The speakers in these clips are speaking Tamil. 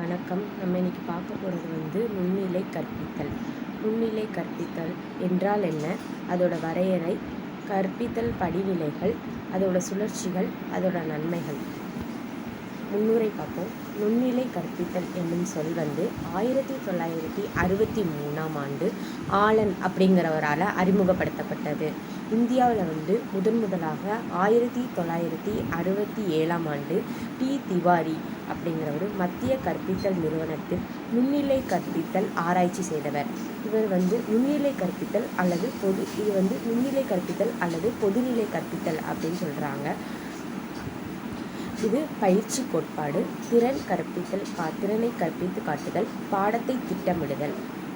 வணக்கம். நம்ம இன்னைக்கு பார்க்க போகிறது வந்து நுண்ணிலை கற்பித்தல். நுண்ணிலை கற்பித்தல் என்றால் என்ன? அதோட வரையறை கற்பித்தல் படிநிலைகள் அதோட சுழற்சிகள் அதோட நன்மைகள். முன்னுரை பார்ப்போம். நுண்ணிலை கற்பித்தல் என்னும் சொல் வந்து ஆயிரத்தி தொள்ளாயிரத்தி அறுபத்தி மூணாம் ஆண்டு ஆலன் அப்படிங்கிறவரால் அறிமுகப்படுத்தப்பட்டது. இந்தியாவில் வந்து முதன் முதலாக ஆயிரத்தி தொள்ளாயிரத்தி அறுபத்தி ஏழாம் ஆண்டு டி திவாரி அப்படிங்கிறவர் மத்திய கற்பித்தல் நிறுவனத்தில் நுண்ணிலை கற்பித்தல் ஆராய்ச்சி செய்தவர். இவர் வந்து நுண்ணிலை கற்பித்தல் அல்லது பொது இது வந்து நுண்ணிலை கற்பித்தல் அல்லது பொதுநிலை கற்பித்தல் அப்படின்னு சொல்கிறாங்க இது பயிற்சி கோட்பாடு திறன் கற்பித்தல் கா திறனை கற்பித்து காட்டுதல் பாடத்தை திட்டமிடுதல்.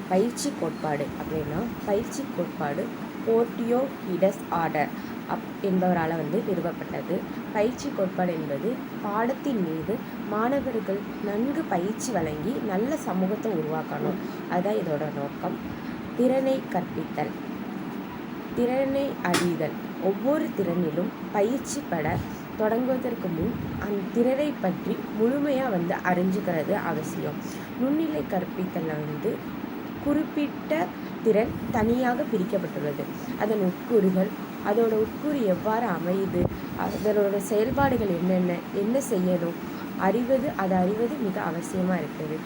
பயிற்சி கோட்பாடு அப்படின்னா பயிற்சி கோட்பாடு போர்டியோ ஹிடஸ் ஆர்டர் அப் என்பவரால் வந்து நிறுவப்பட்டது. பயிற்சி கோட்பாடு என்பது பாடத்தின் மீது மாணவர்கள் நன்கு பயிற்சி வழங்கி நல்ல சமூகத்தை உருவாக்கணும். அதுதான் இதோட நோக்கம். திறனை கற்பித்தல். திறனை அறிதல். ஒவ்வொரு திறனிலும் பயிற்சி பட தொடங்குவதற்கு முன் அந்த திறனை பற்றி முழுமையாக வந்து அறிஞ்சுக்கிறது அவசியம். நுண்ணிலை கற்பித்தலில் வந்து குறிப்பிட்ட திறன் தனியாக பிரிக்கப்பட்டுள்ளது. அதன் உட்கூறுகள் அதோட உட்கூறு எவ்வாறு அமையுது அதனோட செயல்பாடுகள் என்னென்ன என்ன செய்யணும் அறிவது அதை அறிவது மிக அவசியமாக இருக்குது.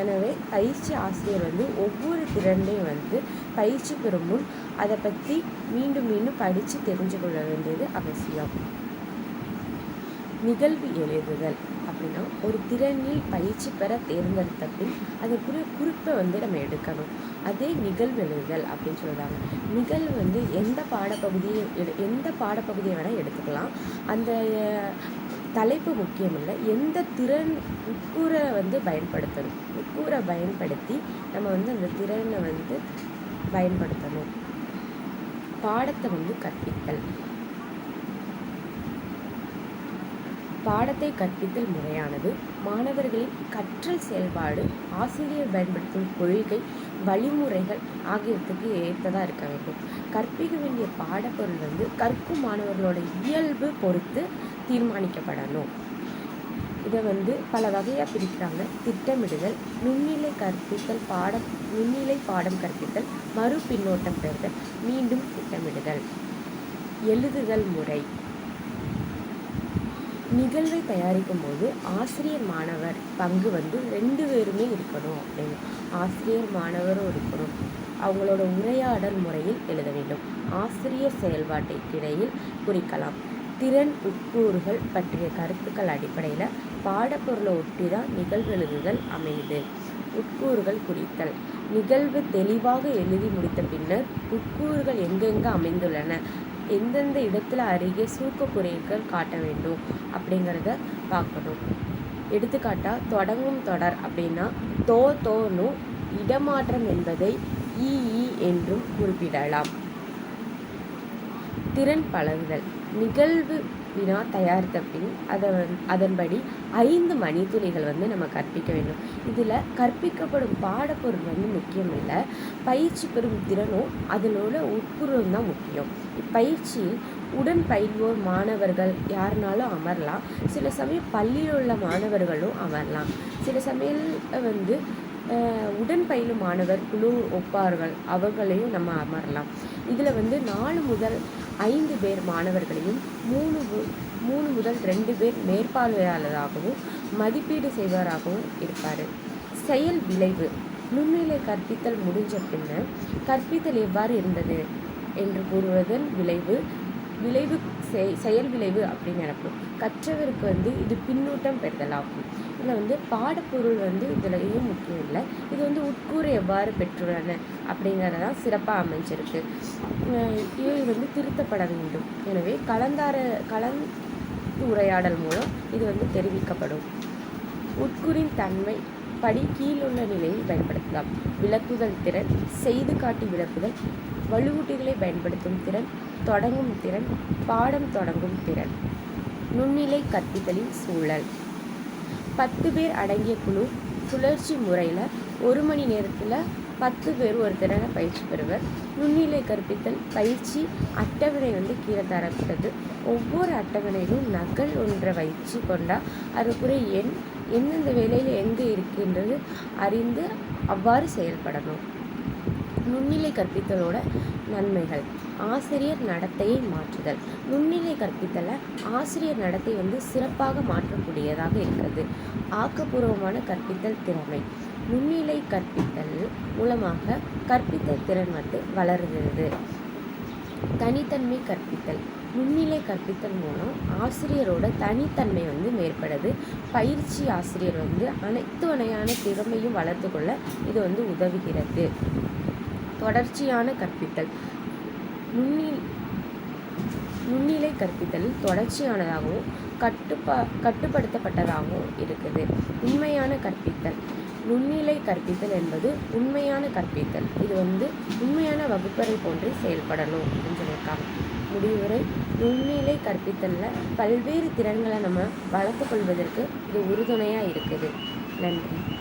எனவே பயிற்சி ஆசிரியர் வந்து ஒவ்வொரு திறனையும் வந்து பயிற்சி பெறும் முன் அதை பற்றி மீண்டும் மீண்டும் படித்து தெரிஞ்சு கொள்ள வேண்டியது அவசியம். நிகழ்வு எழுதுதல் அப்படின்னா ஒரு திறனில் பயிற்சி பெற தேர்ந்தெடுத்த பின் அதற்குரிய குறிப்பை வந்து நம்ம எடுக்கணும். அதே நிகழ்வு எழுதுதல் அப்படின்னு சொல்கிறாங்க நிகழ்வு வந்து எந்த பாடப்பகுதியை எடு எந்த பாடப்பகுதியை வேணால் எடுத்துக்கலாம். அந்த தலைப்பு முக்கியமில்லை. எந்த திறன் உட்கூரை வந்து பயன்படுத்தணும். உட்கூரை பயன்படுத்தி நம்ம வந்து அந்த திறனை வந்து பயன்படுத்தணும். பாடத்தை வந்து கற்பித்தல். பாடத்தை கற்பித்தல் முறையானது மாணவர்களின் கற்றல் செயல்பாடு ஆசிரியர் பயன்படுத்தும் கொள்கை வழிமுறைகள் ஆகியவற்றுக்கு ஏற்றதாக இருக்க வேண்டும். கற்பிக்க வேண்டிய பாடப்பொருள் வந்து கற்கும் மாணவர்களோட இயல்பு பொறுத்து தீர்மானிக்கப்படணும். இதை வந்து பல வகையாக பிரிக்கிறாங்க. திட்டமிடுதல் நுண்ணிலை கற்பித்தல் பாடம் நுண்ணிலை பாடம் கற்பித்தல் மறு பின்னோட்டம் பெறுதல் மீண்டும் திட்டமிடுதல். எழுதுதல் முறை. நிகழ்வை தயாரிக்கும் போது ஆசிரியர் மாணவர் பங்கு வந்து ரெண்டு பேருமே இருக்கணும் அப்படின்னு. ஆசிரியர் மாணவரும் இருக்கணும். அவங்களோட உரையாடல் முறையில் எழுத வேண்டும். ஆசிரியர் செயல்பாட்டிற்கிடையில் குறிக்கலாம். திறன் உட்கூறுகள் பற்றிய கருத்துக்கள் அடிப்படையில் பாடப்பொருளை ஒட்டி தான் நிகழ்வு எழுதுதல் அமையுது. உட்கூறுகள் குறித்தல். நிகழ்வு தெளிவாக எழுதி முடித்த பின்னர் உட்கூறுகள் எங்கெங்கே அமைந்துள்ளன? எந்தெந்த இடத்துல அருகே சூக்க குறைகள் காட்ட வேண்டும் அப்படிங்கிறத பார்க்கணும். எடுத்துக்காட்டாக தொடங்கும் தொடர் அப்படின்னா தோ தோனு இடமாற்றம் என்பதை இ என்றும் குறிப்பிடலாம். திறன் பழகுதல் நிகழ்வு வினா தயாரித்த பின் அதை அதன்படி ஐந்து மணித்துளிகள் வந்து நம்ம கற்பிக்க வேண்டும். இதில் கற்பிக்கப்படும் பாடப்பொருள் வந்து முக்கியம் இல்லை பயிற்சி பெறும் திறனும் அதனோட உட்புறம் தான் முக்கியம். இப்பயிற்சியில் உடன் பயில்வோர் மாணவர்கள் யாருனாலும் அமரலாம். சில சமயம் பள்ளியில் உள்ள மாணவர்களும் அமரலாம். சில சமயம் வந்து உடன் பயிலும் மாணவர் குழு ஒப்பார்கள். அவர்களையும் நம்ம அமரலாம். இதில் வந்து நாலு முதல் ஐந்து பேர் மாணவர்களையும் மூணு மூணு முதல் ரெண்டு பேர் மேற்பார்வையாளராகவும் மதிப்பீடு செய்வராகவும் இருப்பார். செயல் விளைவு. நுண்ணிலை கற்பித்தல் முடிஞ்ச பின்னர் கற்பித்தல் எவ்வாறு இருந்தது? என்று கூறுவதன் விளைவு விளைவு செயல் விளைவு அப்படின்னு நினைப்போம். கற்றவருக்கு வந்து இது பின்னூட்டம் பெறுதலாகும். இதில் வந்து பாடப்பொருள் வந்து இதுலையும் முக்கியம் இல்லை. இது வந்து உட்கூறு எவ்வாறு பெற்றுள்ளன அப்படிங்கிறதான் சிறப்பாக அமைஞ்சிருக்கு. இவை வந்து திருத்தப்பட வேண்டும். எனவே கலந்தார கலந்து உரையாடல் மூலம் இது வந்து தெரிவிக்கப்படும். உட்கூறின் தன்மை படி கீழுள்ள நிலையில் பயன்படுத்தலாம். விளக்குதல் திறன் செய்து காட்டி விளக்குதல் வலுவூட்டிகளை பயன்படுத்தும் திறன் தொடங்கும் திறன் பாடம் தொடங்கும் திறன். நுண்ணிலை கற்பித்தலின் சூழல். பத்து பேர் அடங்கிய குழு சுழற்சி முறையில் ஒரு மணி நேரத்தில் பத்து பேர் ஒரு திறனை பயிற்சி பெறுவர். நுண்ணிலை கற்பித்தல் பயிற்சி அட்டவணை வந்து கீழே தரப்பட்டது. ஒவ்வொரு அட்டவணையிலும் நகல் ஒன்றை வச்சு கொண்டால் அதுக்குரிய எண் எந்தெந்த வேலையில் எங்கே இருக்குது அறிந்து அவ்வாறு செயல்படணும். நுண்ணிலை கற்பித்தலோட நன்மைகள். ஆசிரியர் நடத்தையை மாற்றுதல். நுண்ணிலை கற்பித்தலை ஆசிரியர் நடத்தை வந்து சிறப்பாக மாற்றக்கூடியதாக இருக்கிறது. ஆக்கப்பூர்வமான கற்பித்தல் திறமை. நுண்ணிலை கற்பித்தல் மூலமாக கற்பித்தல் திறன் வந்து வளருகிறது. தனித்தன்மை கற்பித்தல். நுண்ணிலை கற்பித்தல் மூலம் ஆசிரியரோட தனித்தன்மை வந்து மேற்படுது பயிற்சி ஆசிரியர் வந்து அனைத்து வகையான திறமையும் வளர்த்துக்கொள்ள இது வந்து உதவுகிறது. தொடர்ச்சியான கற்பித்தல். நுண்ணி நுண்ணிலை கற்பித்தல் தொடர்ச்சியானதாகவும் கட்டுப்பா கட்டுப்படுத்தப்பட்டதாகவும் இருக்குது. உண்மையான கற்பித்தல். நுண்ணிலை கற்பித்தல் என்பது உண்மையான கற்பித்தல். இது வந்து உண்மையான வகுப்பறை போன்றே செயல்படணும் அப்படின்னு சொல்லியிருக்காங்க. முடிவுரை. நுண்ணிலை கற்பித்தலில் பல்வேறு திறன்களை நம்ம வளர்த்து கொள்வதற்கு இது உறுதுணையாக இருக்குது. நன்றி.